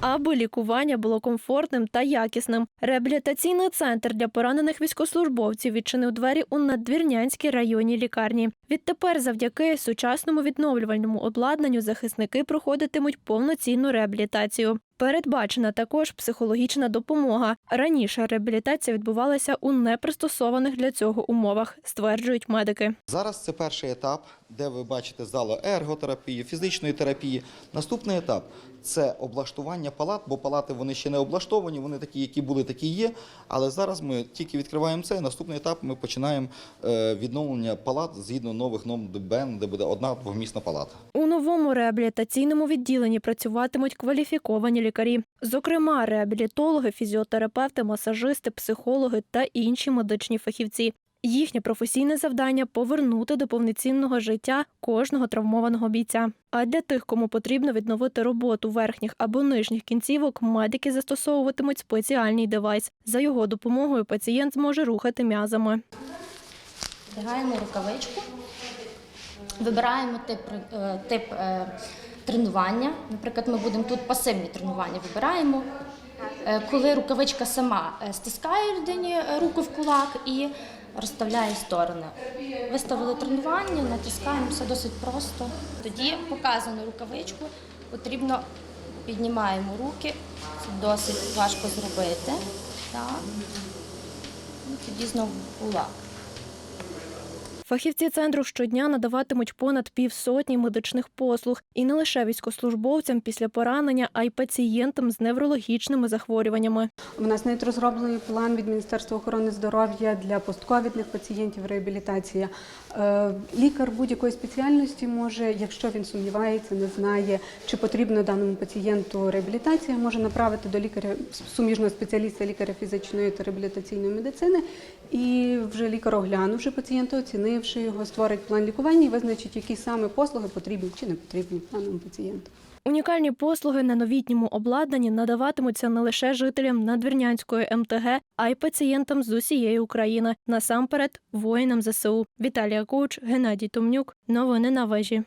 аби лікування було комфортним та якісним. Реабілітаційний центр для поранених військовослужбовців відчинив двері у надвірнянській районній лікарні. Відтепер, завдяки сучасному відновлювальному обладнанню, захисники проходитимуть повноцінну реабілітацію. Передбачена також психологічна допомога. Раніше реабілітація відбувалася у непристосованих для цього умовах, стверджують медики. Зараз це перший етап, де ви бачите залу ерготерапії, фізичної терапії. Наступний етап це облаштування палат, бо палати вони ще не облаштовані, вони такі, які були, такі є. Але зараз ми тільки відкриваємо це. Наступний етап ми починаємо е, відновлення палат згідно нових норм ДБН, де буде одна двохмісна палата. У новому реабілітаційному відділенні працюватимуть кваліфіковані лікарі, зокрема реабілітологи, фізіотерапевти, масажисти, психологи та інші медичні фахівці. Їхнє професійне завдання повернути до повноцінного життя кожного травмованого бійця. А для тих, кому потрібно відновити роботу верхніх або нижніх кінцівок, медики застосовуватимуть спеціальний девайс. За його допомогою пацієнт зможе рухати м'язами. Вдягаємо рукавичку, вибираємо тип, е, тип е, тренування. Наприклад, ми будемо тут пасивні тренування вибираємо. Е, Коли рукавичка сама е, стискає людині е, руку в кулак і розставляє сторони. Виставили тренування, натискаємо, все досить просто. Тоді показану рукавичку потрібно піднімаємо руки. Це досить важко зробити. Так. І тоді знову кулак. Фахівці центру щодня надаватимуть понад півсотні медичних послуг і не лише військовослужбовцям після поранення, а й пацієнтам з неврологічними захворюваннями. У нас навіть розроблений план від Міністерства охорони здоров'я для постковідних пацієнтів реабілітація. Е, Лікар будь-якої спеціальності може, якщо він сумнівається, не знає, чи потрібно даному пацієнту реабілітація, може направити до лікаря суміжного спеціаліста лікаря фізичної та реабілітаційної медицини. І вже лікар, оглянувши пацієнта, оцінивши його, створить план лікування і визначить, які саме послуги потрібні чи не потрібні даному пацієнту. Унікальні послуги на новітньому обладнанні надаватимуться не лише жителям Надвірнянської МТГ, а й пацієнтам з усієї України. Насамперед, воїнам ЗСУ. Віталія Куч, Геннадій Томнюк. Новини на вежі.